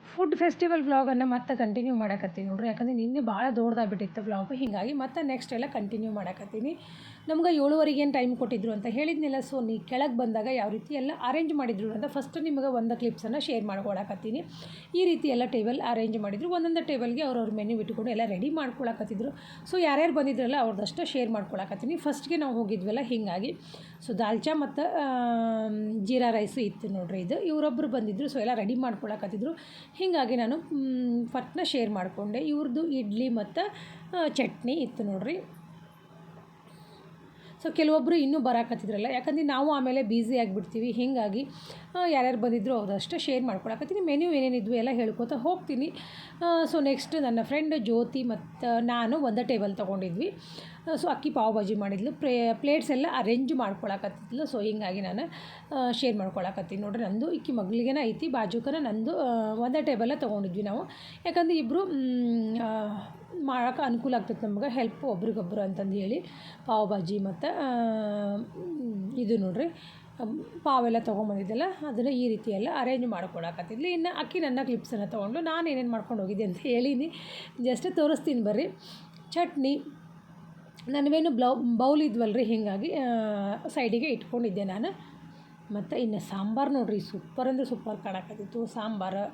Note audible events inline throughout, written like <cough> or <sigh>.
Food festival ವ್ಲಾಗನ್ನು ಮತ್ತೆ continue ಮಾಡಕತ್ತೀನಿ ನೋಡ್ರಿ. ಯಾಕಂದ್ರೆ ನಿನ್ನೆ ಭಾಳ ದೊಡ್ಡದಾಗ್ಬಿಟ್ಟಿತ್ತು ವ್ಲಾಗ್ ಹೀಗಾಗಿ ಮತ್ತೆ ನೆಕ್ಸ್ಟ್ ಎಲ್ಲ ಕಂಟಿನ್ಯೂ ಮಾಡಕತ್ತೀನಿ. ನಮ್ಗೆ ಏಳುವರೆಗೆ ಏನು ಟೈಮ್ ಕೊಟ್ಟಿದ್ರು ಅಂತ ಹೇಳಿದ್ನಲ್ಲ ಸೊ ನೀ ಕೆಳಗೆ ಬಂದಾಗ ಯಾವ ರೀತಿ ಎಲ್ಲ ಅರೇಂಜ್ ಮಾಡಿದ್ರು ಅಂತ ಫಸ್ಟ್ ನಿಮಗೆ ಒಂದು ಕ್ಲಿಪ್ಸನ್ನು ಶೇರ್ ಮಾಡ್ಕೊಳಕತ್ತೀನಿ ಈ ರೀತಿ ಎಲ್ಲ ಟೇಬಲ್ ಅರೇಂಜ್ ಮಾಡಿದ್ರು. ಒಂದೊಂದು ಟೇಬಲ್ಗೆ ಅವ್ರವ್ರ ಮೆನ್ಯೂ ಇಟ್ಕೊಂಡು ಎಲ್ಲ ರೆಡಿ ಮಾಡ್ಕೊಳಕತ್ತಿದ್ರು. ಸೊ ಯಾರ್ಯಾರು ಬಂದಿದ್ರಲ್ಲ ಅವ್ರದ್ದಷ್ಟು ಶೇರ್ ಮಾಡ್ಕೊಳಕತ್ತೀನಿ. ಫಸ್ಟ್ಗೆ ನಾವು ಹೋಗಿದ್ವಲ್ಲ ಹೀಗಾಗಿ. ಸೊ ದಾಲ್ಚಾ ಮತ್ತು ಜೀರಾ ರೈಸು ಇತ್ತು ನೋಡ್ರಿ ಇದು. ಇವರೊಬ್ಬರು ಬಂದಿದ್ದರು ಸೊ ಎಲ್ಲ ರೆಡಿ ಮಾಡ್ಕೊಳಕತ್ತಿದ್ರು. ಹೀಗಾಗಿ ನಾನು ಫಟ್ನ ಶೇರ್ ಮಾಡಿಕೊಂಡೆ. ಇವ್ರದ್ದು ಇಡ್ಲಿ ಮತ್ತು ಚಟ್ನಿ ಇತ್ತು ನೋಡ್ರಿ. ಸೊ ಕೆಲವೊಬ್ಬರು ಇನ್ನೂ ಬರಾಕತ್ತಿದ್ರಲ್ಲ. ಯಾಕಂದ್ರೆ ನಾವು ಆಮೇಲೆ ಬ್ಯುಸಿ ಆಗಿಬಿಡ್ತೀವಿ. ಹೀಗಾಗಿ ಯಾರ್ಯಾರು ಬಂದಿದ್ರು ಅವ್ರದಷ್ಟೇ ಶೇರ್ ಮಾಡ್ಕೊಳಕತ್ತೀನಿ. ಮೆನ್ಯೂ ಏನೇನಿದ್ವು ಎಲ್ಲ ಹೇಳ್ಕೊತ ಹೋಗ್ತೀನಿ. ಸೊ ನೆಕ್ಸ್ಟ್ ನನ್ನ ಫ್ರೆಂಡ್ ಜ್ಯೋತಿ ಮತ್ತು ನಾನು ಒಂದೇ ಟೇಬಲ್ ತೊಗೊಂಡಿದ್ವಿ. ಸೊ ಅಕ್ಕಿ ಪಾವ್ ಭಾಜಿ ಮಾಡಿದ್ಲು. ಪ್ರೇ ಪ್ಲೇಟ್ಸ್ ಎಲ್ಲ ಅರೇಂಜ್ ಮಾಡ್ಕೊಳಕತ್ತಿದ್ಲು. ಸೊ ಹಿಂಗಾಗಿ ನಾನು ಶೇರ್ ಮಾಡ್ಕೊಳಕತ್ತೀನಿ. ನೋಡ್ರಿ, ನಂದು ಇಕ್ಕಿ ಮಗ್ಳಿಗೆನ ಐತಿ, ಬಾಜುಕನ ನಂದು ಒಂದೇ ಟೇಬಲ್ಲೇ ತೊಗೊಂಡಿದ್ವಿ ನಾವು. ಯಾಕಂದ್ರೆ ಇಬ್ಬರು ಮಾಡೋಕೆ ಅನುಕೂಲ ಆಗ್ತೈತೆ ನಮ್ಗೆ ಹೆಲ್ಪ್ ಒಬ್ರಿಗೊಬ್ರು ಅಂತಂದು ಹೇಳಿ ಪಾವ್ ಭಾಜಿ ಮತ್ತು ಇದು ನೋಡ್ರಿ ಪಾವೆಲ್ಲ ತೊಗೊಂಬಂದಿದ್ದೆಲ್ಲ ಅದನ್ನು ಈ ರೀತಿ ಎಲ್ಲ ಅರೇಂಜ್ ಮಾಡ್ಕೊಳಕತ್ತಿದ್ಲಿ. ಇನ್ನು ಅಕ್ಕಿ ನನ್ನ ಕ್ಲಿಪ್ಸನ್ನು ತೊಗೊಂಡು ನಾನು ಏನೇನು ಮಾಡ್ಕೊಂಡು ಹೋಗಿದ್ದೆ ಅಂತ ಹೇಳೀನಿ. ಜಸ್ಟ್ ತೋರಿಸ್ತೀನಿ ಬರ್ರಿ. ಚಟ್ನಿ ನನವೇನು ಬ್ಲೌ, ಬೌಲ್ ಇದ್ವಲ್ಲ ರೀ ಹೀಗಾಗಿ ಸೈಡಿಗೆ ಇಟ್ಕೊಂಡಿದ್ದೆ ನಾನು. ಮತ್ತು ಇನ್ನು ಸಾಂಬಾರು ನೋಡ್ರಿ, ಸೂಪರ್ ಅಂದರೆ ಸೂಪರ್ ಕಾಣಕತ್ತಿತ್ತು. ಸಾಂಬಾರು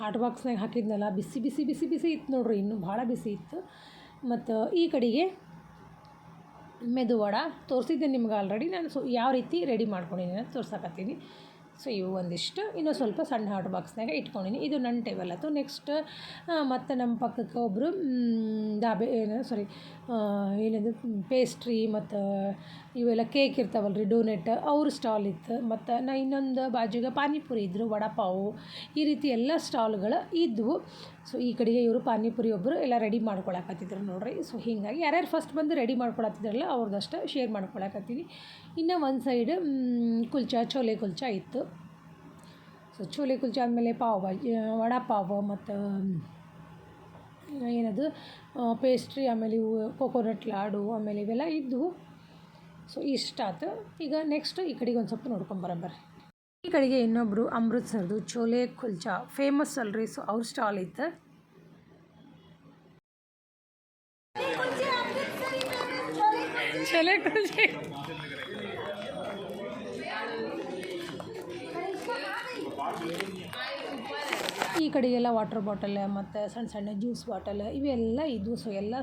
ಹಾಟ್ ಬಾಕ್ಸ್ನಾಗ ಹಾಕಿದ್ನಲ್ಲ, ಬಿಸಿ ಬಿಸಿ ಬಿಸಿ ಬಿಸಿ ಇತ್ತು ನೋಡ್ರಿ, ಇನ್ನೂ ಭಾಳ ಬಿಸಿ ಇತ್ತು. ಮತ್ತು ಈ ಕಡೆಗೆ ಮೆದುವಡ ತೋರಿಸಿದ್ದೆ ನಿಮ್ಗೆ ಆಲ್ರೆಡಿ ನಾನು ಸೊ, ಯಾವ ರೀತಿ ರೆಡಿ ಮಾಡ್ಕೊಂಡಿದ್ದೀನಿ ಅಂತ ತೋರ್ಸಕತ್ತೀನಿ. ಸೊ ಇವು ಒಂದಿಷ್ಟು. ಇನ್ನೂ ಸ್ವಲ್ಪ ಸಣ್ಣ ಹಾಟ್ ಬಾಕ್ಸ್ನಾಗ ಇಟ್ಕೊಂಡಿನಿ. ಇದು ನನ್ನ ಟೇಬಲ್ ಆಯಿತು ನೆಕ್ಸ್ಟ್ ಮತ್ತು ನಮ್ಮ ಪಕ್ಕಕ್ಕೆ ಒಬ್ಬರು ಡಾಬೆ ಏನು ಸಾರಿ ಏನದು ಪೇಸ್ಟ್ರಿ ಮತ್ತು ಇವೆಲ್ಲ ಕೇಕ್ ಇರ್ತಾವಲ್ಲ ರೀ ಡೋನೆಟ್ ಅವ್ರ ಸ್ಟಾಲ್ ಇತ್ತು. ಮತ್ತು ನಾ ಇನ್ನೊಂದು ಬಾಜುಗೆ ಪಾನಿಪುರಿ ಇದ್ದರು ವಡಾಪಾವು, ಈ ರೀತಿ ಎಲ್ಲ ಸ್ಟಾಲ್ಗಳು ಇದ್ವು. ಸೊ ಈ ಕಡೆಗೆ ಇವರು ಪಾನಿಪುರಿ ಒಬ್ಬರು ಎಲ್ಲ ರೆಡಿ ಮಾಡ್ಕೊಳಕತ್ತಿದ್ರು ನೋಡ್ರಿ. ಸೊ ಹೀಗಾಗಿ ಯಾರ್ಯಾರು ಫಸ್ಟ್ ಬಂದು ರೆಡಿ ಮಾಡ್ಕೊಳತ್ತಿದ್ರಲ್ಲ ಅವ್ರದ್ದಷ್ಟು ಶೇರ್ ಮಾಡ್ಕೊಳಕತ್ತೀನಿ. ಇನ್ನು ಒಂದು ಸೈಡ್ ಕುಲ್ಚಾ ಚೋಲೆ ಕುಲ್ಚಾ ಇತ್ತು. ಸೊ ಚೋಲೆ ಕುಲ್ಚಾ ಆದಮೇಲೆ ಪಾವ್ ಭಾಜಿ ವಡಾಪಾವ್ ಮತ್ತು, ಏನದು ಪೇಸ್ಟ್ರಿ ಆಮೇಲೆ ಇವು ಕೋಕೋನಟ್ ಲಾಡು ಆಮೇಲೆ ಇವೆಲ್ಲ ಇದ್ದವು ಸೊ ಆಯ್ತು ಈಗ ನೆಕ್ಸ್ಟ್ ಈ ಕಡೆಗೆ ಒಂದು ಸ್ವಲ್ಪ ನೋಡ್ಕೊಂಬರಂಬರ್ರಿ ಈ ಕಡೆಗೆ ಇನ್ನೊಬ್ಬರು ಅಮೃತ್ಸರ್ದು ಚೋಲೆ ಕುಲ್ಚಾ ಫೇಮಸ್ ಅಲ್ರಿ ಸೊ ಅವ್ರ ಸ್ಟಾಲ್ ಇತ್ತು. ಚೋಲೆ ಕುಲ್ಚೆ ಈ ಕಡೆಗೆಲ್ಲ ವಾಟರ್ ಬಾಟಲ್ ಮತ್ತು ಸಣ್ಣ ಸಣ್ಣ ಜ್ಯೂಸ್ ಬಾಟಲ್ ಇವೆಲ್ಲ ಇದ್ವು. ಸೊ ಎಲ್ಲ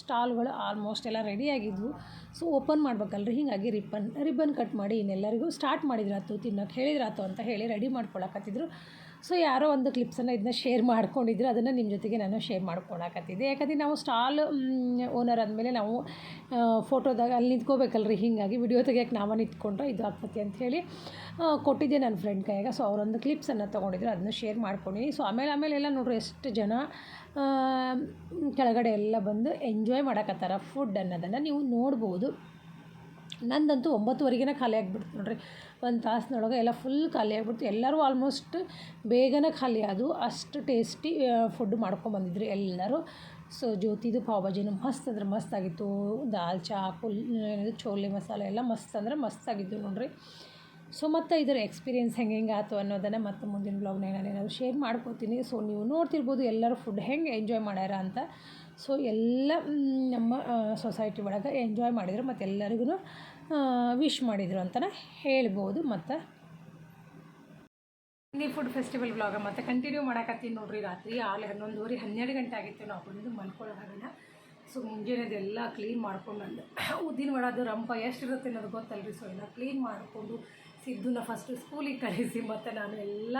ಸ್ಟಾಲ್ಗಳು ಆಲ್ಮೋಸ್ಟ್ ಎಲ್ಲ ರೆಡಿಯಾಗಿದ್ವು ಸೊ ಓಪನ್ ಮಾಡ್ಬೇಕಲ್ರಿ? ಹೀಗಾಗಿ ರಿಬ್ಬನ್ ರಿಬ್ಬನ್ ಕಟ್ ಮಾಡಿ ಇನ್ನೆಲ್ಲರಿಗೂ ಸ್ಟಾರ್ಟ್ ಮಾಡಿದ್ರಾತು, ತಿನ್ನೋಕೆ ಹೇಳಿದ್ರಾತು ಅಂತ ಹೇಳಿ ರೆಡಿ ಮಾಡ್ಕೊಳಕತ್ತಿದ್ರು. ಸೊ ಯಾರೋ ಒಂದು ಕ್ಲಿಪ್ಸನ್ನು ಇದನ್ನ ಶೇರ್ ಮಾಡ್ಕೊಂಡಿದ್ರು, ಅದನ್ನು ನಿಮ್ಮ ಜೊತೆಗೆ ನಾನು ಶೇರ್ ಮಾಡ್ಕೊಳಕತ್ತಿದ್ದೆ. ಯಾಕಂದ್ರೆ ನಾವು ಸ್ಟಾಲ್ ಓನರ್ ಆದಮೇಲೆ ನಾವು ಫೋಟೋದಾಗ ಅಲ್ಲಿ ನಿಂತ್ಕೋಬೇಕಲ್ರಿ, ಹೀಗಾಗಿ ವಿಡಿಯೋ ತೆಗಿಯೋಕೆ ನಾವು ನಿಂತ್ಕೊಂಡ್ರೆ, ಇದು ಆಗ್ತೈತಿ ಅಂಥೇಳಿ ಕೊಟ್ಟಿದ್ದೆ ನನ್ನ ಫ್ರೆಂಡ್ ಕೈಯಾಗ. ಸೊ ಅವರೊಂದು ಕ್ಲಿಪ್ಸನ್ನು ತೊಗೊಂಡಿದ್ರು, ಅದನ್ನು ಶೇರ್ ಮಾಡ್ಕೊಂಡಿನಿ ಸೊ ಆಮೇಲೆ ಆಮೇಲೆ ಎಲ್ಲ ನೋಡ್ರಿ, ಎಷ್ಟು ಜನ ಕೆಳಗಡೆ ಎಲ್ಲ ಬಂದು ಎಂಜಾಯ್ ಮಾಡಕತ್ತಾರ ಫುಡ್ ಅನ್ನೋದನ್ನು ನೀವು ನೋಡ್ಬೋದು. ನಂದಂತೂ ಒಂಬತ್ತುವರೆಗೆ ಖಾಲಿ ಆಗಿಬಿಡ್ತು ನೋಡ್ರಿ. ಒಂದು ತಾಸಿನೊಳಗೆ ಎಲ್ಲ ಫುಲ್ ಖಾಲಿ ಆಗಿಬಿಡ್ತು. ಎಲ್ಲರೂ ಆಲ್ಮೋಸ್ಟ್ ಬೇಗನೆ ಖಾಲಿ. ಆದವು ಅಷ್ಟು ಟೇಸ್ಟಿ ಫುಡ್ ಮಾಡ್ಕೊಂಬಂದಿದ್ರು ಎಲ್ಲರೂ. ಸೊ ಜ್ಯೋತಿದು ಪಾವ್ ಭಾಜಿನು ಮಸ್ತ್ ಅಂದ್ರೆ ಮಸ್ತ್ ಆಗಿತ್ತು. ದಾಲ್ ಚಾ ಕುಲ್ ಏನಿದೆ, ಚೋಲೆ ಮಸಾಲೆ ಎಲ್ಲ ಮಸ್ತ್ ಅಂದ್ರೆ ಮಸ್ತ್ ಆಗಿದ್ದು ನೋಡ್ರಿ. ಸೊ ಮತ್ತು ಇದರ ಎಕ್ಸ್ಪೀರಿಯೆನ್ಸ್ ಹೆಂಗೆ ಹೆಂಗೆ ಆಯಿತು ಅನ್ನೋದನ್ನು ಮತ್ತೆ ಮುಂದಿನ ಬ್ಲಾಗ್ನಾಗ ನಾನು ಏನಾದರೂ ಶೇರ್ ಮಾಡ್ಕೋತೀನಿ. ಸೊ ನೀವು ನೋಡ್ತಿರ್ಬೋದು ಎಲ್ಲರೂ ಫುಡ್ ಹೆಂಗೆ ಎಂಜಾಯ್ ಮಾಡ್ಯಾರ ಅಂತ. ಸೊ ಎಲ್ಲ ನಮ್ಮ ಸೊಸೈಟಿ ಒಳಗೆ ಎಂಜಾಯ್ ಮಾಡಿದರು ಮತ್ತು ಎಲ್ಲರಿಗೂ ವಿಶ್ ಮಾಡಿದರು ಅಂತಲೇ ಹೇಳ್ಬೋದು ಮತ್ತು. ಹಿಂದಿ ಫುಡ್ ಫೆಸ್ಟಿವಲ್ ವ್ಲಾಗ ಮತ್ತು ಕಂಟಿನ್ಯೂ ಮಾಡಕತ್ತೀನಿ ನೋಡ್ರಿ, ರಾತ್ರಿ ಆಲೆ ಹನ್ನೊಂದುವರೆ, ಹನ್ನೆರಡು ಗಂಟೆ ಆಗಿತ್ತು ನಾವು ಬಂದು ಮಲ್ಕೊಳ್ಳೋದಾಗನ ಸೊ ಮುಂಜಾನೆದೆಲ್ಲ ಕ್ಲೀನ್ ಮಾಡ್ಕೊಂಡು ನಂದು ಉದ್ದಿನ ವಡದು ರಂಪ ಎಷ್ಟಿರುತ್ತೆ ಅನ್ನೋದು ಗೊತ್ತಲ್ರಿ ಸೊ ಎಲ್ಲ ಕ್ಲೀನ್ ಮಾಡಿಕೊಂಡು ಸಿದ್ದನ್ನ ಫಸ್ಟ್ ಸ್ಕೂಲಿಗೆ ಕಳಿಸಿ ಮತ್ತು ನಾನು ಎಲ್ಲ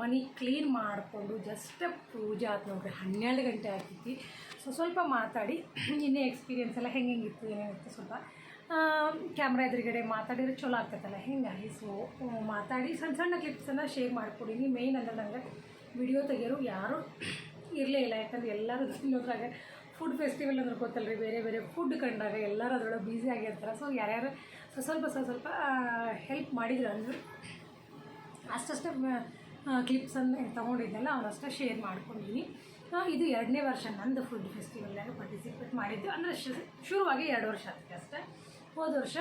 ಮನೆ ಕ್ಲೀನ್ ಮಾಡಿಕೊಂಡು ಜಸ್ಟ್ ಪೂಜೆ ಆಯ್ತು ನೋಡ್ರಿ, ಹನ್ನೆರಡು ಗಂಟೆ ಆಗ್ತೈತಿ. ಸೊ ಸ್ವಲ್ಪ ಮಾತಾಡಿ, ಇನ್ನೇ ಎಕ್ಸ್ಪೀರಿಯೆನ್ಸ್ ಎಲ್ಲ ಹೆಂಗೆ ಹೆಂಗಿತ್ತು ಏನೇನಿತ್ತು ಸ್ವಲ್ಪ ಕ್ಯಾಮ್ರಾ ಎದುರುಗಡೆ ಮಾತಾಡಿದ್ರೆ ಚಲೋ ಆಗ್ತೈತಲ್ಲ ಹಿಂಗಾಗಿ ಸೊ ಮಾತಾಡಿ ಸಣ್ಣ ಸಣ್ಣ ಕ್ಲಿಪ್ಸನ್ನು ಶೇರ್ ಮಾಡ್ಕೊಡೀನಿ ಮೇಯ್ನ್ ಅಂದ್ರೆ ನಂಗೆ ವಿಡಿಯೋ ತೆಗಿಯೋರು ಯಾರೂ ಇರಲೇ ಇಲ್ಲ. ಯಾಕಂದ್ರೆ ಎಲ್ಲರೂ ತಿನ್ನೋದ್ರಾಗ ಫುಡ್ ಫೆಸ್ಟಿವಲ್ ಅಂದ್ರೆ ಗೊತ್ತಲ್ರಿ, ಬೇರೆ ಬೇರೆ ಫುಡ್ ಕಂಡಾಗ ಎಲ್ಲರೂ ಅದರೊಳಗೆ ಬ್ಯುಸಿ ಆಗಿರ್ತಾರೆ. ಸೊ ಯಾರ್ಯಾರು ಸ್ವಲ್ಪ ಸ್ವಲ್ಪ ಸ್ವಲ್ಪ ಹೆಲ್ಪ್ ಮಾಡಿದ್ರು ಅಂದ್ರೆ ಅಷ್ಟಷ್ಟೇ ಕ್ಲಿಪ್ಸನ್ನು ತೊಗೊಂಡಿದ್ದೆಲ್ಲ ಅವನಷ್ಟೇ ಶೇರ್ ಮಾಡ್ಕೊಂಡಿದ್ದೀನಿ ಇದು ಎರಡನೇ ವರ್ಷ ನಂದು ಫುಡ್ ಫೆಸ್ಟಿವಲ್ನಾಗ ಪಾರ್ಟಿಸಿಪೇಟ್ ಮಾಡಿದ್ದು. ಅಂದರೆ ಶುರುವಾಗಿ ಎರಡು ವರ್ಷ ಅಷ್ಟೇ. ಹೋದ ವರ್ಷ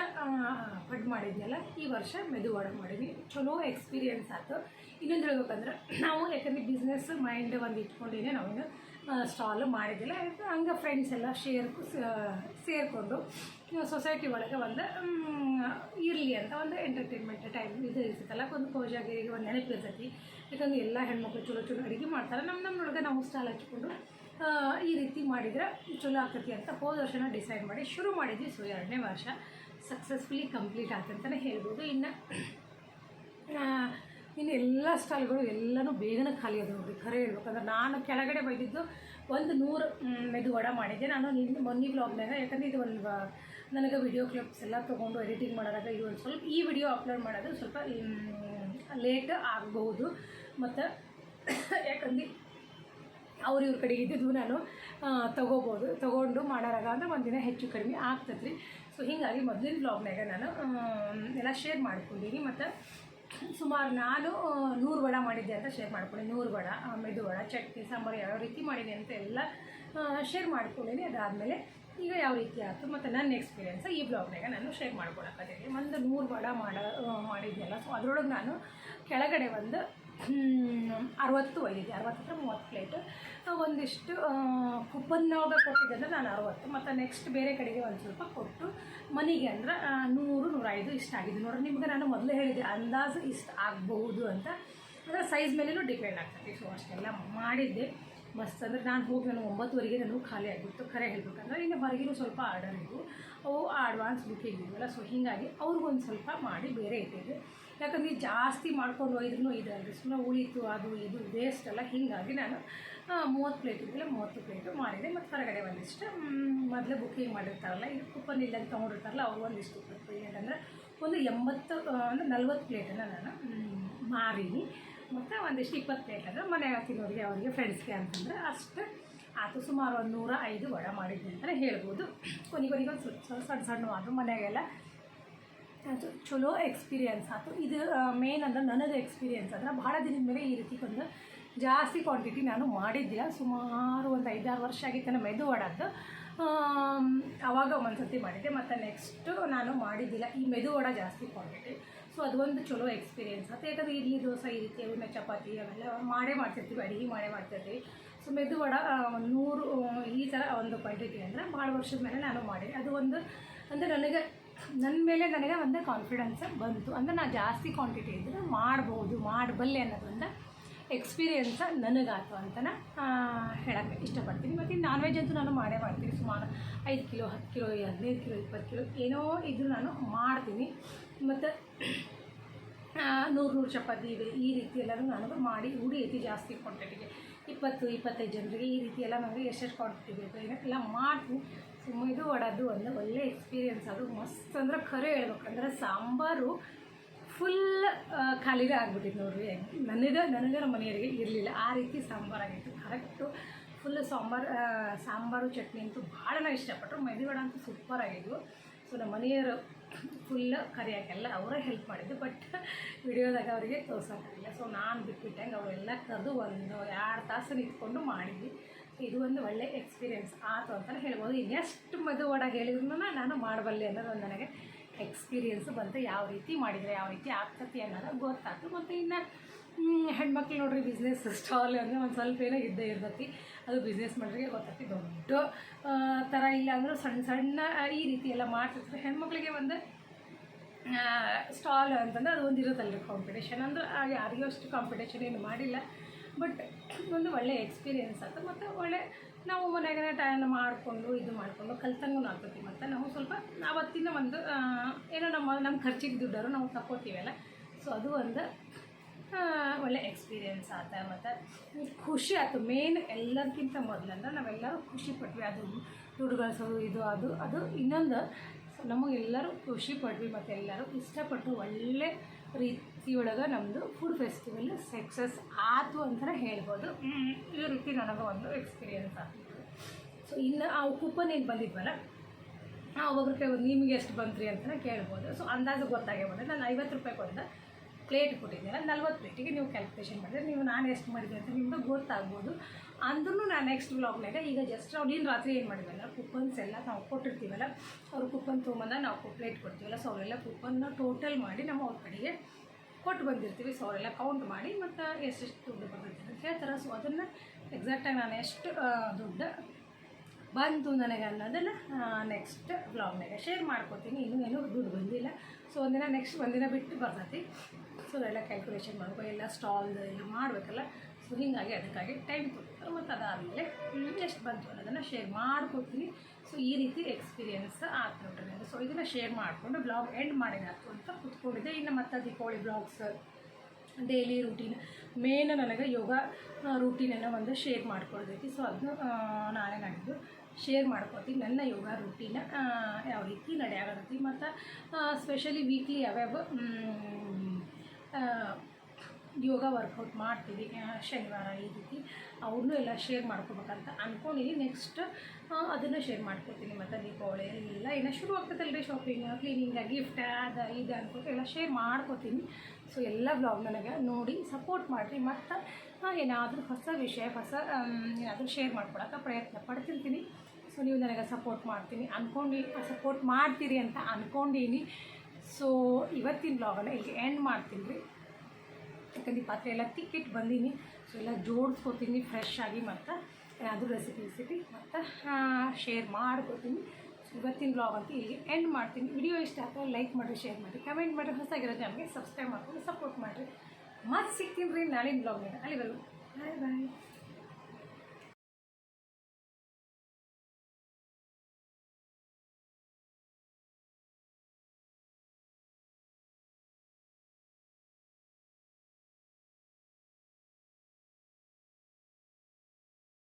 ಪಡ್ ಮಾಡಿದ್ನಲ್ಲ, ಈ ವರ್ಷ ಮೆದುವಾಡ ವಡೆ ಮಾಡಿದ್ವಿ. ಚಲೋ ಎಕ್ಸ್ಪೀರಿಯೆನ್ಸ್ ಆಯ್ತು ಇನ್ನೊಂದು ಹೇಳ್ಬೇಕಂದ್ರೆ, ನಾವು ಯಾಕಂದ್ರೆ ಬಿಸ್ನೆಸ್ ಮೈಂಡ್ ಒಂದು ಇಟ್ಕೊಂಡಿನೇ ನಾವೇನು ಸ್ಟಾಲ್ ಮಾಡಿದ್ದಿಲ್ಲ. ಹಂಗೆ ಫ್ರೆಂಡ್ಸ್ ಎಲ್ಲ ಶೇರ್ ಸೇರಿಕೊಂಡು ಸೊಸೈಟಿ ಒಳಗೆ ಒಂದು ಇರಲಿ ಅಂತ ಒಂದು ಎಂಟರ್ಟೈನ್ಮೆಂಟ್ ಟೈಮ್ ಇದು ಇರ್ತೈತಲ್ಲ. ಒಂದು ಕೋಜಾಗಿರಿಗೆ ಒಂದು ನೆನಪು ಇರ್ತೈತಿ. ಯಾಕಂದ್ರೆ ಎಲ್ಲ ಹೆಣ್ಮಕ್ಳು ಚಲೋ ಚಲೋ ಅಡುಗೆ ಮಾಡ್ತಾರೆ. ನಮ್ಮ ನಮ್ಮೊಳಗೆ ನಾವು ಸ್ಟಾಲ್ ಹಚ್ಕೊಂಡು ಈ ರೀತಿ ಮಾಡಿದರೆ ಚಲೋ ಆಗ್ತೈತಿ ಅಂತ ಹೋದ ವರ್ಷನ ಡಿಸೈಡ್ ಮಾಡಿ ಶುರು ಮಾಡಿದ್ವಿ. ಸೊ ಎರಡನೇ ವರ್ಷ ಸಕ್ಸಸ್ಫುಲಿ ಕಂಪ್ಲೀಟ್ ಆಗ್ತಂತಲೇ ಹೇಳ್ಬೋದು. ಇನ್ನು ಇನ್ನು ಎಲ್ಲ ಸ್ಟಾಲ್ಗಳು ಎಲ್ಲನೂ ಬೇಗನೆ ಖಾಲಿ ಅದು ನೋಡಿ ಖರೆ ಹೇಳ್ಬೇಕಂದ್ರೆ ನಾನು ಕೆಳಗಡೆ ಬೈದಿದ್ದು ಒಂದು ನೂರು ಮೆದು ವಡ ಮಾಡಿದ್ದೆ. ನಾನು ನಿನ್ನ ಮೊನ್ನೆ ಬ್ಲಾಗ್ನಾಗ ಯಾಕಂದರೆ ಇದು ಒಂದು, ನನಗೆ ವಿಡಿಯೋ ಕ್ಲಿಪ್ಸ್ ಎಲ್ಲ ತೊಗೊಂಡು ಎಡಿಟಿಂಗ್ ಮಾಡೋದಾಗ ಇದು ಒಂದು ಸ್ವಲ್ಪ, ಈ ವಿಡಿಯೋ ಅಪ್ಲೋಡ್ ಮಾಡೋದು ಸ್ವಲ್ಪ ಲೇಟ್ ಆಗಬಹುದು. ಮತ್ತು, <coughs> ಯಾಕಂದ್ರೆ ಅವ್ರ ಇವ್ರ ಕಡೆ ಇದ್ದಿದ್ದು ನಾನು ತೊಗೋಬೋದು, ತೊಗೊಂಡು ಮಾಡೋರಾಗ ಅಂದ್ರೆ ಒಂದಿನ ಹೆಚ್ಚು ಕಡಿಮೆ ಆಗ್ತದೆ ಸೊ ಹೀಗಾಗಿ ಮೊದಲಿನ ಬ್ಲಾಗ್ನಾಗ ನಾನು ಎಲ್ಲ ಶೇರ್ ಮಾಡ್ಕೊಂಡೀನಿ. ಮತ್ತು ಸುಮಾರು ನಾನು ನೂರು ವಡ ಮಾಡಿದ್ದೆ ಅಂತ ಶೇರ್ ಮಾಡ್ಕೊಂಡೆ ನೂರು ವಡ ಮೆದು ವಡ, ಚಟ್ನಿ, ಸಾಂಬಾರು ಯಾವ ರೀತಿ ಮಾಡಿದೆ ಅಂತ ಎಲ್ಲ ಶೇರ್ ಮಾಡ್ಕೊಂಡಿನಿ. ಅದಾದಮೇಲೆ ಈಗ ಯಾವ ರೀತಿ ಆಯಿತು ಮತ್ತು ನನ್ನ ಎಕ್ಸ್ಪೀರಿಯೆನ್ಸ್ ಈ ಬ್ಲಾಗ್ನಾಗ ನಾನು ಶೇರ್ ಮಾಡ್ಕೊಳಕತ್ತೀನಿ ಒಂದು ನೂರು ವಡ ಮಾಡ ಮಾಡಿದ್ದೆಲ್ಲ ಸೊ ಅದರೊಳಗೆ ನಾನು ಕೆಳಗಡೆ ಒಂದು ಅರವತ್ತು ಒಯ್ದಿದ್ದೆ. ಅರವತ್ತು ಮೂವತ್ತು ಪ್ಲೇಟ್ ಒಂದಿಷ್ಟು ಕೂಪನ್ ಕೊಟ್ಟಿದ್ದೆ ಅಂದರೆ ನಾನು ಅರವತ್ತು. ಮತ್ತು ನೆಕ್ಸ್ಟ್ ಬೇರೆ ಕಡೆಗೆ ಒಂದು ಸ್ವಲ್ಪ ಕೊಟ್ಟು ಮನೆಗೆ ಅಂದ್ರೆ ಆ, ನೂರು ನೂರೈದು ಇಷ್ಟ ಆಗಿದೆ ನೋಡ್ರಿ ನಿಮ್ಗೆ ನಾನು ಮೊದಲೇ ಹೇಳಿದೆ ಅಂದಾಜು ಇಷ್ಟ ಆಗಬಹುದು ಅಂತ. ಅಂದರೆ ಸೈಜ್ ಮೇಲೂ ಡಿಪೆಂಡ್ ಆಗ್ತದೆ. ಸೊ ಅಷ್ಟೆಲ್ಲ ಮಾಡಿದ್ದೆ. ಮಸ್ತ್ ಅಂದರೆ ನಾನು ಹೋಗಿ ನಾನು ಒಂಬತ್ತುವರೆಗೆ ನಾನು ಖಾಲಿ ಆಗಿತ್ತು ಖರೆ ಹೇಳ್ಬೇಕಂದ್ರೆ ಇನ್ನು ಹೊರಗಿನೂ ಸ್ವಲ್ಪ ಆರ್ಡರ್ ಇದ್ವು. ಅವು ಅಡ್ವಾನ್ಸ್ ಬುಕ್ಕಿಂಗ್ ಇದ್ವಲ್ಲ ಸೊ ಹೀಗಾಗಿ ಅವ್ರಿಗೊಂದು ಸ್ವಲ್ಪ ಮಾಡಿ ಬೇರೆ ಇಟ್ಟಿದ್ದೆ. ಯಾಕಂದ್ರೆ ಜಾಸ್ತಿ ಮಾಡ್ಕೊಂಡು ಒಯ್ದ್ರೂ ಇದಾಗಿದೆ ಸುಮ್ಮನೆ ಉಳಿತು, ಅದು ಇದು ವೇಸ್ಟ್ ಅಲ್ಲ ಹೀಗಾಗಿ ನಾನು ಮೂವತ್ತು ಪ್ಲೇಟ್ ಇದ್ದಿಲ್ಲ ಮೂವತ್ತು ಪ್ಲೇಟು ಮಾಡಿದೆ. ಮತ್ತು ಹೊರಗಡೆ ಒಂದಿಷ್ಟು ಮೊದಲೇ ಬುಕ್ಕಿಂಗ್ ಮಾಡಿರ್ತಾರಲ್ಲ ಇದು ಕೂಪನ್ ಇಲ್ಲ ಅಂತ ತೊಗೊಂಡಿರ್ತಾರಲ್ಲ, ಅವ್ರು ಒಂದಿಷ್ಟು ಪ್ಲೇಟ್ ಅಂದ್ರೆ ಒಂದು ಎಂಬತ್ತು ಅಂದರೆ ನಲ್ವತ್ತು ಪ್ಲೇಟನ್ನು ನಾನು ಮಾರೀನಿ. ಮತ್ತು ಒಂದಿಷ್ಟು ಇಪ್ಪತ್ತು ಪ್ಲೇಟ್ ಅಂದರೆ ಮನೆಯಾಗ ತಿನ್ನೋರಿಗೆ, ಅವರಿಗೆ ಫ್ರೆಂಡ್ಸ್ಗೆ ಅಂತಂದ್ರೆ ಅಷ್ಟು ಆತು. ಸುಮಾರು ಒಂದು ನೂರ ಐದು ವಡ ಮಾಡಿದ್ದೆ ಅಂತಲೇ ಹೇಳ್ಬೋದು. ಕೊನೆಗೊನಿಗೊಂದು ಸ್ವಲ್ಪ ಸ್ವಲ್ಪ ಸಣ್ಣ ಸಣ್ಣ ಆದರೂ ಮನೆಯಾಗೆಲ್ಲ ಅದು ಚಲೋ ಎಕ್ಸ್ಪೀರಿಯನ್ಸ್ ಆಯ್ತು ಇದು ಮೇನ್ ಅಂದ್ರೆ ನನ್ನದು ಎಕ್ಸ್ಪೀರಿಯನ್ಸ್ ಅಂದ್ರೆ ಭಾಳ ದಿನದ ಮೇಲೆ ಈ ರೀತಿ ಒಂದು ಜಾಸ್ತಿ ಕ್ವಾಂಟಿಟಿ ನಾನು ಮಾಡಿದ್ದಿಲ್ಲ. ಸುಮಾರು ಒಂದು ಐದಾರು ವರ್ಷ ಆಗಿತ್ತು ನನ್ನ ಮೆದು ವಡದ್ದು ಆಮ್, ಆವಾಗ ಒಂದು ಸರ್ತಿ ಮಾಡಿದ್ದೆ ಮತ್ತು ನೆಕ್ಸ್ಟು ನಾನು ಮಾಡಿದ್ದಿಲ್ಲ. ಈ ಮೆದು ವಡ ಜಾಸ್ತಿ ಕ್ವಾಂಟಿಟಿ ಸೊ ಅದೊಂದು ಚಲೋ ಎಕ್ಸ್ಪೀರಿಯನ್ಸ್ ಆಯ್ತು ಯಾಕಂದರೆ ಇಡ್ಲಿ ದೋಸೆ ಈ ರೀತಿ ಅವನ್ನ ಚಪಾತಿ ಅವೆಲ್ಲ ಮಾಡೇ ಮಾಡ್ತಿರ್ತೀವಿ ಅಡುಗೆ ಮಾಡೇ ಮಾಡ್ತಿರ್ತೀವಿ. ಸೊ ಮೆದು ವಡ ನೂರು ಈ ಥರ ಒಂದು ಕ್ವಾಂಟಿಟಿ ಅಂದರೆ ಭಾಳ ವರ್ಷದ ಮೇಲೆ ನಾನು ಮಾಡಿದೆ. ಅದು ಒಂದು ಅಂದರೆ ನನಗೆ ನನ್ನ ಮೇಲೆ ನನಗೆ ಒಂದು ಕಾನ್ಫಿಡೆನ್ಸ್ ಬಂತು. ಅಂದರೆ ನಾನು ಜಾಸ್ತಿ ಕ್ವಾಂಟಿಟಿ ಇದ್ದರೆ ಮಾಡ್ಬೋದು, ಮಾಡಬಲ್ಲೆ ಅನ್ನೋದೊಂದು ಎಕ್ಸ್ಪೀರಿಯೆನ್ಸ ನನಗಾಯ್ತು ಅಂತ ಹೇಳೋಕ್ಕೆ ಇಷ್ಟಪಡ್ತೀನಿ. ಮತ್ತು ನಾನ್ ವೆಜ್ ಅಂತೂ ನಾನು ಮಾಡೇ ಮಾಡ್ತೀನಿ. ಸುಮಾರು ಐದು ಕಿಲೋ, ಹತ್ತು ಕಿಲೋ, ಹದಿನೈದು ಕಿಲೋ, ಇಪ್ಪತ್ತು ಕಿಲೋ ಏನೋ ಇದ್ರೂ ನಾನು ಮಾಡ್ತೀನಿ. ಮತ್ತು ನೂರು ನೂರು ಚಪಾತಿ ಇವೆ. ಈ ರೀತಿ ಎಲ್ಲರೂ ನಾನು ಮಾಡಿ ಉಡಿ ಐತಿ ಜಾಸ್ತಿ ಕ್ವಾಂಟಿಟಿಗೆ ಇಪ್ಪತ್ತು, ಇಪ್ಪತ್ತೈದು ಜನರಿಗೆ ಈ ರೀತಿ ಎಲ್ಲ ನನಗೆ ಎಷ್ಟೆಷ್ಟು ಕ್ವಾಂಟಿಟಿ ಬೇಕು ಎಲ್ಲ ಮಾಡ್ತೀನಿ. ಇದು ಒಡೋದು ಒಂದು ಒಳ್ಳೆ ಎಕ್ಸ್ಪೀರಿಯೆನ್ಸ್ ಅದು ಮಸ್ತ್ ಅಂದ್ರೆ ಖರೆ ಹೇಳ್ಬೇಕಂದ್ರೆ ಸಾಂಬಾರು ಫುಲ್ ಖಾಲಿಗೆ ಆಗ್ಬಿಟ್ಟಿತ್ತು ನೋಡ್ರಿ. ನನಗೆ ನನಗೆ ನಮ್ಮ ಮನೆಯವರಿಗೆ ಇರಲಿಲ್ಲ. ಆ ರೀತಿ ಸಾಂಬಾರಾಗಿತ್ತು. ಕರೆಕ್ಟು ಫುಲ್ ಸಾಂಬಾರು ಸಾಂಬಾರು, ಚಟ್ನಿ ಅಂತೂ ಭಾಳ ಇಷ್ಟಪಟ್ಟರು ಮೆದುವಡ ಅಂತೂ ಸೂಪರ್ ಆಗಿದ್ವು. ಸೊ ನಮ್ಮ ಮನೆಯವರು ಫುಲ್ ಕರಿಯೋಕ್ಕೆಲ್ಲ ಅವರೇ ಹೆಲ್ಪ್ ಮಾಡಿದ್ದು. ಬಟ್ ವಿಡಿಯೋದಾಗ ಅವರಿಗೆ ತೋರ್ಸೋಕ್ಕಾಗಿಲ್ಲ ಸೊ ನಾನು ಬಿಟ್ಬಿಟ್ಟಂಗೆ ಅವರೆಲ್ಲ ಕರೆದು ಒಂದು ಎರಡು ತಾಸು ನಿಂತ್ಕೊಂಡು ಮಾಡಿದ್ವಿ. ಇದು ಒಂದು ಒಳ್ಳೆ ಎಕ್ಸ್ಪೀರಿಯೆನ್ಸ್ ಆತು ಅಂತಲೇ ಹೇಳ್ಬೋದು. ಇನ್ನೆಷ್ಟು ಮೆದುವಡ ಹೇಳಿದ್ರು ನಾನು ಮಾಡಬಲ್ಲೆ ಅನ್ನೋದು ಒಂದು ನನಗೆ ಎಕ್ಸ್ಪೀರಿಯೆನ್ಸ್ ಬಂತು. ಯಾವ ರೀತಿ ಮಾಡಿದರೆ, ಯಾವ ರೀತಿ ಆಗ್ತತಿ ಅನ್ನೋದು ಗೊತ್ತಾಯ್ತು ಮತ್ತು ಇನ್ನು ಹೆಣ್ಮಕ್ಳು ನೋಡ್ರಿ ಬಿಸ್ನೆಸ್ ಸ್ಟಾಲ್ ಅಂದರೆ ಒಂದು ಸ್ವಲ್ಪ ಏನೋ ಇದ್ದೇ ಇರ್ತೈತಿ. ಅದು ಬಿಸ್ನೆಸ್ ಮಾಡೋರಿಗೆ ಗೊತ್ತೈತಿ ದೊಡ್ಡ ಥರ ಇಲ್ಲ ಅಂದರೂ ಸಣ್ಣ ಸಣ್ಣ ಈ ರೀತಿ ಎಲ್ಲ ಮಾಡ್ತಿರ್ತಾರೆ. ಹೆಣ್ಮಕ್ಳಿಗೆ ಒಂದು ಸ್ಟಾಲ್ ಅಂತಂದ್ರೆ ಅದು ಒಂದು ಇರುತ್ತಲ್ಲ ಕಾಂಪಿಟೇಷನ್ ಅಂದ್ರೆ ಯಾರಿಗೂ ಅಷ್ಟು ಕಾಂಪಿಟೇಷನ್ ಏನು ಮಾಡಿಲ್ಲ. ಬಟ್ ಒಂದು ಒಳ್ಳೆ ಎಕ್ಸ್ಪೀರಿಯೆನ್ಸ್ ಅಂತ. ಮತ್ತು ಒಳ್ಳೆ ನಾವು ಮನೆಗೆ ಟೈಮ್ ಮಾಡಿಕೊಂಡು, ಇದು ಮಾಡಿಕೊಂಡು ಕಲ್ತಂಗೂ ಆಗ್ತೈತಿ ಮತ್ತು ನಾವು ಸ್ವಲ್ಪ ಅವತ್ತಿನ ಒಂದು ಏನೋ ನಮ್ಮ ನಮ್ಮ ಖರ್ಚಿಗೆ ದುಡ್ಡರು ನಾವು ತಗೋತೀವಲ್ಲ ಸೊ ಅದು ಒಂದು ಒಳ್ಳೆ ಎಕ್ಸ್ಪೀರಿಯೆನ್ಸ್ ಆತ ಮತ್ತು ಖುಷಿ ಆಯ್ತು. ಮೇನ್ ಎಲ್ಲದಕ್ಕಿಂತ ಮೊದಲಂದ್ರೆ ನಾವೆಲ್ಲರೂ ಖುಷಿ ಪಟ್ವಿ. ಅದು ದುಡ್ಡು ಗಳಿಸೋದು ಇದು, ಅದು ಅದು. ಇನ್ನೊಂದು, ನಮಗೆಲ್ಲರೂ ಖುಷಿ ಪಟ್ವಿ ಮತ್ತು ಎಲ್ಲರೂ ಇಷ್ಟಪಟ್ಟು ಒಳ್ಳೆ ರೀತಿಯೊಳಗೆ ನಮ್ಮದು ಫುಡ್ ಫೆಸ್ಟಿವಲ್ ಸಕ್ಸಸ್ ಆಯಿತು ಅಂತ ಹೇಳ್ಬೋದು. ಈ ರೀತಿ ನನಗೆ ಒಂದು ಎಕ್ಸ್ಪೀರಿಯನ್ಸ್ ಆಗ್ತಿತ್ತು. ಸೊ ಇನ್ನು ಆ ಕೂಪನ್ ಏನು ಬಂದಿದ್ವಲ್ಲ ಆ ಒಬ್ಬರಿಗೆ ನಿಮಗೆ ಎಷ್ಟು ಬಂತ್ರಿ ಅಂತ ಕೇಳ್ಬೋದು. ಸೊ ಅಂದಾಜು ಗೊತ್ತಾಗೇ ಬಂದರೆ ನಾನು ಐವತ್ತು ರೂಪಾಯಿ ಕೊಟ್ಟ ಪ್ಲೇಟ್ ಕೊಟ್ಟಿದ್ದೀರ ನಲ್ವತ್ತು ಪ್ಲೇಟಿಗೆ ನೀವು ಕ್ಯಾಲ್ಕುಲೇಷನ್ ಮಾಡಿದ್ರೆ ನೀವು ನಾನು ಎಷ್ಟು ಮಾಡಿದೆ ಅಂತ ನಿಮ್ಗೆ ಗೊತ್ತಾಗ್ಬೋದು. ಅಂದ್ರೂ ನಾನು ನೆಕ್ಸ್ಟ್ ಬ್ಲಾಗ್ನಾಗ ಈಗ ಜಸ್ಟ್ ನಾವು ನೀನು ರಾತ್ರಿ ಏನು ಮಾಡಿದ್ವಲ್ಲ ಕೂಪನ್ಸ್ ಎಲ್ಲ ನಾವು ಕೊಟ್ಟಿರ್ತೀವಲ್ಲ ಅವ್ರು ಕೂಪನ್ ತೊಗೊಂಬಂದ ನಾವು ಪ್ಲೇಟ್ ಕೊಡ್ತೀವಲ್ಲ ಸೊ ಅವರೆಲ್ಲ ಕೂಪನ್ನ ಟೋಟಲ್ ಮಾಡಿ ನಮ್ಮ ಅವ್ರ ಕಡೆಗೆ ಕೊಟ್ಟು ಬಂದಿರ್ತೀವಿ. ಸೊ ಅವರೆಲ್ಲ ಕೌಂಟ್ ಮಾಡಿ ಮತ್ತು ಎಷ್ಟೆಷ್ಟು ದುಡ್ಡು ಬರ್ತೈತೆ ಅಂತ ಹೇಳ್ತಾರೆ. ಸೊ ಅದನ್ನು ಎಕ್ಸಾಕ್ಟಾಗಿ ನಾನು ಎಷ್ಟು ದುಡ್ಡು ಬಂತು ನನಗೆ ಅನ್ನೋದನ್ನು ನೆಕ್ಸ್ಟ್ ಬ್ಲಾಗ್ನಾಗ ಶೇರ್ ಮಾಡ್ಕೊತೀನಿ. ಇನ್ನೂ ಏನು ದುಡ್ಡು ಬಂದಿಲ್ಲ. ಸೊ ಒಂದಿನ ನೆಕ್ಸ್ಟ್ ಒಂದಿನ ಬಿಟ್ಟು ಬರ್ತೈತಿ. ಸೊ ಅದೆಲ್ಲ ಕ್ಯಾಲ್ಕುಲೇಷನ್ ಮಾಡಬೇಕು ಎಲ್ಲ ಸ್ಟಾಲ್ದು ಎಲ್ಲ ಮಾಡಬೇಕಲ್ಲ. ಸೊ ಹೀಗಾಗಿ ಅದಕ್ಕಾಗಿ ಟೈಮ್ ಕೊಡ್ತಾರೆ ಮತ್ತು ಅದಾದಮೇಲೆ ಎಷ್ಟು ಬಂತು. ಅನ್ನೋದನ್ನು ಶೇರ್ ಮಾಡ್ಕೊತೀನಿ ಸೊ ಈ ರೀತಿ ಎಕ್ಸ್ಪೀರಿಯೆನ್ಸ್ ನೋಡ್ರಿ ನನಗೆ ಸೊ ಇದನ್ನು ಶೇರ್ ಮಾಡಿಕೊಂಡು ಬ್ಲಾಗ್ ಎಂಡ್ ಮಾಡಿದಾಯ್ತು ಅಂತ ಕುತ್ಕೊಂಡಿದ್ದೆ. ಇನ್ನು ಮತ್ತೆ Deepavali blogs daily routine main ನನಗೆ ಯೋಗ ರೂಟೀನನ್ನು ಒಂದು ಶೇರ್ ಮಾಡ್ಕೊಳ್ಬೇಕು ಸೊ ಅದನ್ನು ನಾಳೆ ನಾಡಿದ್ದು ಶೇರ್ ಮಾಡ್ಕೊತೀನಿ ನನ್ನ ಯೋಗ ರೂಟೀನ ಯಾವ ರೀತಿ ನಡೆಯಾಗತ್ತಿ. ಮತ್ತು ಸ್ಪೆಷಲಿ ವೀಕ್ಲಿ ಯಾವ್ಯಾವ ಯೋಗ ವರ್ಕೌಟ್ ಮಾಡ್ತೀವಿ ಶನಿವಾರ ಈ ರೀತಿ. ಅವ್ರನ್ನೂ ಎಲ್ಲ ಶೇರ್ ಮಾಡ್ಕೋಬೇಕಂತ ಅಂದ್ಕೊಂಡಿದ್ದೀನಿ ನೆಕ್ಸ್ಟ್ ಅದನ್ನು ಶೇರ್ ಮಾಡ್ಕೊತೀನಿ ಮತ್ತು ದೀಪಾವಳಿ ಎಲ್ಲ. ಏನೋ ಶುರು ಆಗ್ತದಲ್ಲ ರೀ ಶಾಪಿಂಗ್ ಕ್ಲೀನಿಂಗ್ ಗಿಫ್ಟ್ ಅದು, ಇದು ಅನ್ಕೊತ ಎಲ್ಲ ಶೇರ್ ಮಾಡ್ಕೊತೀನಿ ಸೊ ಎಲ್ಲ ಬ್ಲಾಗ್ ನನಗೆ ನೋಡಿ ಸಪೋರ್ಟ್ ಮಾಡಿರಿ. ಮತ್ತು ಏನಾದರೂ ಹೊಸ ವಿಷಯ, ಹೊಸ ಏನಾದರೂ ಶೇರ್ ಮಾಡ್ಕೊಡೋಕೆ ಪ್ರಯತ್ನ ಪಡ್ತಿರ್ತೀನಿ. ಸೊ ನೀವು ನನಗೆ ಸಪೋರ್ಟ್ ಮಾಡ್ತೀನಿ ಅಂದ್ಕೊಂಡು ಸಪೋರ್ಟ್ ಮಾಡ್ತೀರಿ ಅಂತ ಅಂದ್ಕೊಂಡೀನಿ ಸೊ ಇವತ್ತಿನ ಬ್ಲಾಗನ್ನು ಇಲ್ಲಿ ಎಂಡ್ ಮಾಡ್ತೀನಿ ರೀ. ಯಾಕಂದ್ರೆ ಪಾತ್ರೆ ಎಲ್ಲ ತಿಕ್ಕಿಟ್ಟು ಬಂದೀನಿ. ಸೊ ಎಲ್ಲ ಜೋಡಿಸ್ಕೊತೀನಿ ಫ್ರೆಶ್ ಆಗಿ ಮತ್ತು ಅದು ರೆಸಿಪಿ ರೆಸಿಪಿ ಮತ್ತು ಶೇರ್ ಮಾಡ್ಕೊತೀನಿ. ಇವತ್ತಿನ ಬ್ಲಾಗ್ ಅಂತ ಇಲ್ಲಿ ಎಂಡ್ ಮಾಡ್ತೀನಿ. ವಿಡಿಯೋ ಇಷ್ಟ ಆದರೆ ಲೈಕ್ ಮಾಡಿರಿ ಶೇರ್ ಮಾಡಿ ಕಮೆಂಟ್ ಮಾಡಿರಿ ಹೊಸಾಗಿರೋ ನಮಗೆ ಸಬ್ಸ್ಕ್ರೈಬ್ ಮಾಡ್ಕೊಂಡು ಸಪೋರ್ಟ್ ಮಾಡಿರಿ. ಮತ್ತೆ ಸಿಗ್ತೀನಿ ರೀ ನಾಳಿನ ಅಲ್ಲಿ ಅಲ್ಲಿವರೆಗೂ. ಬಾಯ್ ಬಾಯ್